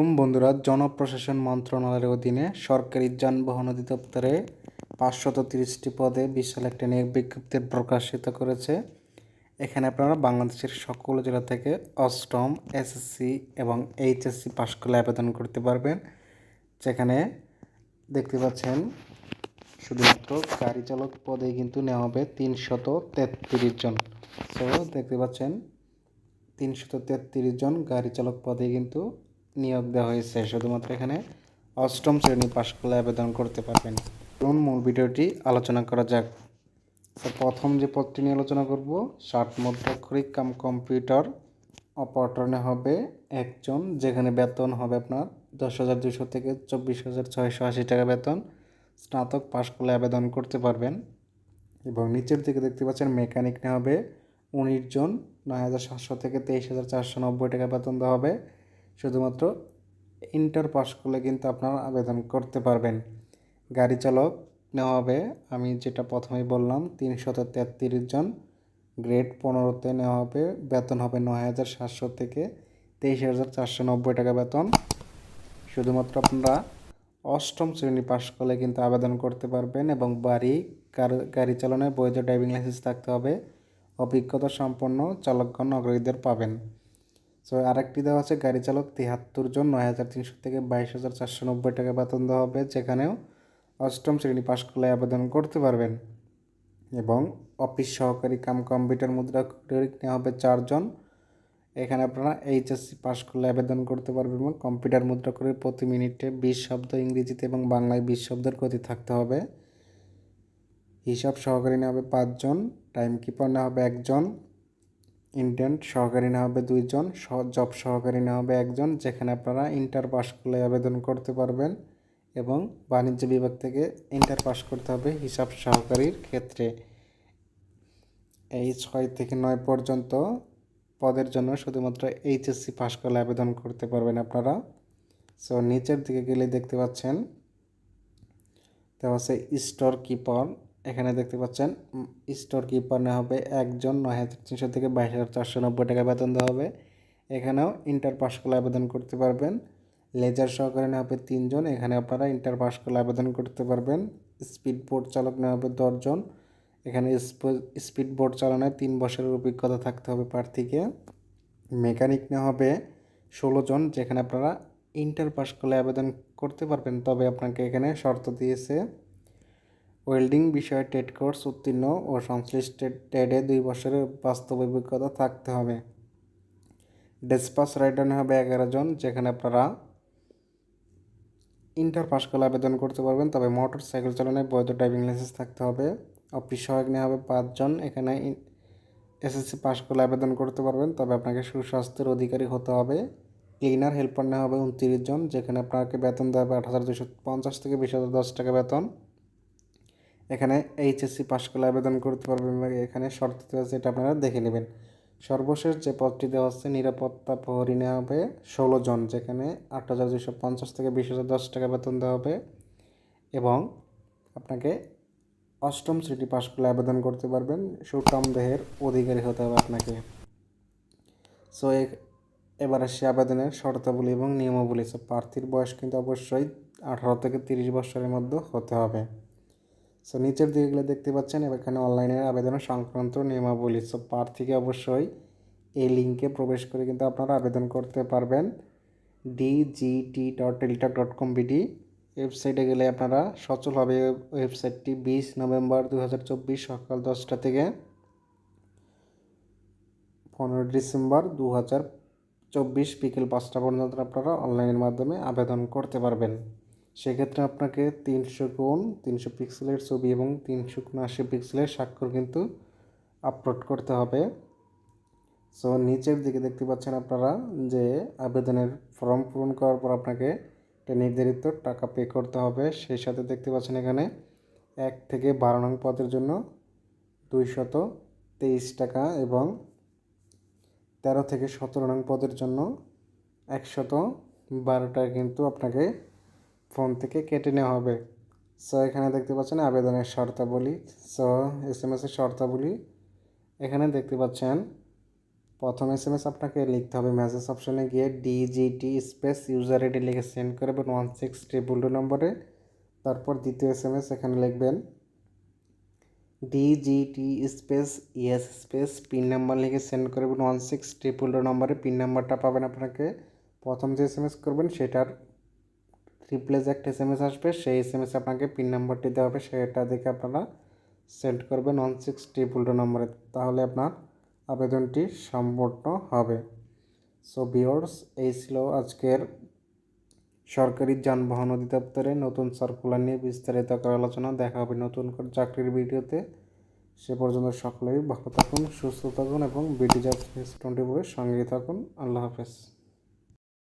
হুম বন্ধুরা, জনপ্রশাসন মন্ত্রণালয়ের অধীনে সরকারি যানবাহন অধিদপ্তরে পাঁচশত তিরিশটি পদে বিশাল একটা নিয়োগ বিজ্ঞপ্তি প্রকাশিত করেছে। এখানে আপনারা বাংলাদেশের সকল জেলা থেকে অষ্টম, এসএসসি এবং এইচএসসি পাশ করলে আবেদন করতে পারবেন। যেখানে দেখতে পাচ্ছেন, শুধুমাত্র গাড়ি চালক পদে কিন্তু নেওয়া হবে তিনশত তেত্রিশ জন। তো দেখতে পাচ্ছেন, তিনশত তেত্রিশ জন গাড়ি চালক পদে কিন্তু নিয়োগ দেওয়া হয়েছে, শুধুমাত্র এখানে অষ্টম শ্রেণি পাশ করলে আবেদন করতে পারবেন। চলুন মূল ভিডিওটি আলোচনা করা যাক। প্রথম যে পদটি নিয়ে আলোচনা করব, ষাট মধ্যাক্ষরিক কাম কম্পিউটার অপারেটনে হবে একজন, যেখানে বেতন হবে আপনার দশ হাজার দুশো থেকে চব্বিশ হাজার ছয়শো আশি টাকা বেতন। স্নাতক পাশ করলে আবেদন করতে পারবেন। এবং নিচের দিকে দেখতে পাচ্ছেন, মেকানিক নেওয়া হবে, উনিশ জন, নয় হাজার সাতশো থেকে তেইশ হাজার চারশো নব্বই টাকা বেতন দেওয়া হবে। শুধুমাত্র ইন্টার পাস করলে কিন্তু আপনারা আবেদন করতে পারবেন। গাড়ি চালক নেওয়া হবে। আমি যেটা প্রথমেই বললাম তিনশত তেত্রিশ জন। গ্রেড পনেরোতে নেওয়া হবে। বেতন হবে নয় হাজার সাতশো থেকে তেইশ হাজার চারশো নব্বই টাকা বেতন। শুধুমাত্র আপনারা অষ্টম শ্রেণি পাশ করলে কিন্তু আবেদন করতে পারবেন এবং বাড়ি গাড়ি চালানোর বৈধ ড্রাইভিং লাইসেন্স থাকতে হবে। অভিজ্ঞতা সম্পন্ন চালকগণ, নাগরিকদের পাবেন। সো আরেকটি দেওয়া আছে, গাড়ি চালক তিয়াত্তর জন, নয় হাজার তিনশো থেকে বাইশ হাজার চারশো নব্বই টাকা বেতন দেওয়া হবে, যেখানেও অষ্টম শ্রেণি পাশ করলে আবেদন করতে পারবেন। এবং অফিস সহকারী কাম কম্পিউটার মুদ্রা নেওয়া হবে চারজন এখানে আপনারা এইচএসসি পাশ করলে আবেদন করতে পারবেন এবং কম্পিউটার মুদ্রা করে প্রতি মিনিটে বিশ শব্দ ইংরেজিতে এবং বাংলায় বিশ শব্দের গতি থাকতে হবে। হিসাব সহকারী নেওয়া হবে পাঁচজন টাইম কিপার নেওয়া হবে একজন ইন্টেন্ট সহকারী নেওয়া হবে দুইজন জব সহকারী নেওয়া হবে একজন, যেখানে আপনারা ইন্টার পাস করলে আবেদন করতে পারবেন এবং বাণিজ্য বিভাগ থেকে ইন্টার পাস করতে হবে হিসাব সহকারীর ক্ষেত্রে। এই ছয় থেকে নয় পর্যন্ত পদের জন্য শুধুমাত্র এইচএসসি পাস করলে আবেদন করতে পারবেন আপনারা। সো নিচের দিকে গেলে দেখতে পাচ্ছেন, দেওয়া আছে স্টোর কিপার এখানে দেখতে পাচ্ছেন স্টোর কিপার নেওয়া হবে একজন, নয় হাজার তিনশো থেকে বাইশ হাজার চারশো নব্বই টাকা বেতন দেওয়া হবে। এখানেও ইন্টার পাস করলে আবেদন করতে পারবেন। লেজার সহকারে নেওয়া হবে তিনজন, এখানে আপনারা ইন্টার পাস করলে আবেদন করতে পারবেন। স্পিড বোট চালক নেওয়া হবে দশজন, এখানে স্পিড বোট চালানোয় তিন বছরের অভিজ্ঞতা থাকতে হবে প্রার্থীকে। মেকানিক নেওয়া হবে ষোলো জন, যেখানে আপনারা ইন্টার পাস করলে আবেদন করতে পারবেন, তবে আপনাকে এখানে শর্ত দিয়েছে। ওয়েল্ডিং বিষয়ে টেট কোর্স উত্তীর্ণ ও সংশ্লিষ্ট টেডে দুই বছরের বাস্তব অভিজ্ঞতা থাকতে হবে। ডেসপাস রাইডার হবে এগারো জন, যেখানে আপনারা ইন্টার পাস করলে আবেদন করতে পারবেন, তবে মোটর সাইকেল চালানোয় বৈধ ড্রাইভিং লাইসেন্স থাকতে হবে। অফিস সহায়ক নেওয়া হবে পাঁচজন এখানে এসএসসি পাস করলে আবেদন করতে পারবেন, তবে আপনাকে সুস্বাস্থ্যের অধিকারী হতে হবে। ক্লিনার, হেল্পার নেওয়া হবে উনত্রিশ জন, যেখানে আপনাকে বেতন দেওয়া হবে আট হাজার দুশো পঞ্চাশ থেকে বিশ হাজার দশ টাকা বেতন। এখানে এইচএসসি পাস করলে আবেদন করতে পারবেন এখানে শর্ত দেওয়া আছে, এটা আপনারা দেখে নেবেন। সর্বশেষ যে পদটি দেওয়া হচ্ছে নিরাপত্তা প্রহরী নেওয়া হবে ষোলো জন, যেখানে আট হাজার দুশো পঞ্চাশ থেকে বিশ হাজার দশ টাকা বেতন দেওয়া হবে এবং আপনাকে অষ্টম শ্রেণি পাস করলে আবেদন করতে পারবেন। সুকম দেহের অধিকারী হতে হবে আপনাকে। সো এবার আসছে আবেদনের শর্তাবলী এবং নিয়মাবলী। সো প্রার্থীর বয়স কিন্তু অবশ্যই আঠারো থেকে তিরিশ বছরের মধ্যে হতে হবে। সো নিচের দিকগুলো দেখতে পাচ্ছেন, এখানে অনলাইনের আবেদনের সংক্রান্ত নিয়মাবলী। সো প্রার্থীকে অবশ্যই এই লিঙ্কে প্রবেশ করে কিন্তু আপনারা আবেদন করতে পারবেন। DGT dot Teletalk dot com BD ওয়েবসাইটে গেলে আপনারা সচল হবে ওয়েবসাইটটি বিশ নভেম্বর দু হাজার চব্বিশ সকাল দশটা থেকে পনেরো ডিসেম্বর দু হাজার চব্বিশ বিকেল পাঁচটা পর্যন্ত আপনারা অনলাইনের মাধ্যমে আবেদন করতে পারবেন। সেক্ষেত্রে আপনাকে তিনশো গুণ, তিনশো পিক্সেলের ছবি এবং তিনশো উনআশি পিক্সেলের স্বাক্ষর কিন্তু আপলোড করতে হবে। সো নিচের দিকে দেখতে পাচ্ছেন আপনারা যে আবেদনের ফর্ম পূরণ করার পর আপনাকে একটা নির্ধারিত টাকা পে করতে হবে। সেই সাথে দেখতে পাচ্ছেন এখানে এক থেকে বারো নং পদের জন্য দুইশত তেইশ টাকা এবং তেরো থেকে সতেরো নং পদের জন্য একশত বারো টাকা কিন্তু আপনাকে ফোন থেকে কেটে নেওয়া হবে। সো এখানে দেখতে পাচ্ছেন আবেদনের শর্তাবলী। সো এস এম এসের শর্তাবলী। এখানে দেখতে পাচ্ছেন, প্রথম এস এম আপনাকে লিখতে হবে। মেসেজ অপশনে গিয়ে ডিজিটি স্পেস ইউজার আইডি লিখে সেন্ড করবেন ওয়ান সিক্স ট্রিপল টু নম্বরে। তারপর দ্বিতীয় এস এম এখানে লিখবেন DGT space ES space PIN number লিখে সেন্ড করবেন। ওয়ান সিক্স ট্রিপল টু নম্বরে পিন নাম্বারটা পাবেন আপনাকে। প্রথম যে এস এস করবেন, সেটার রিপ্লেস একটা এস এম এস আসবে, সেই এস এম এস আপনাকে পিন নাম্বারটি দেওয়া হবে, সেটা দেখে আপনারা সেন্ড করবেন ওয়ান সিক্স ট্রিপল টু নম্বরে তাহলে আপনার আবেদনটি সম্পূর্ণ হবে। সো বিয়র্স এই ছিল আজকের সরকারি যানবাহন অধিদপ্তরে নতুন সার্কুলার নিয়ে বিস্তারিত করে আলোচনা। দেখা হবে নতুন করে চাকরির ভিডিওতে। সে পর্যন্ত সকলেই ভালো থাকুন, সুস্থ থাকুন এবং বিডি জব টোয়েন্টি ফোরের সঙ্গে থাকুন। আল্লাহ হাফেজ।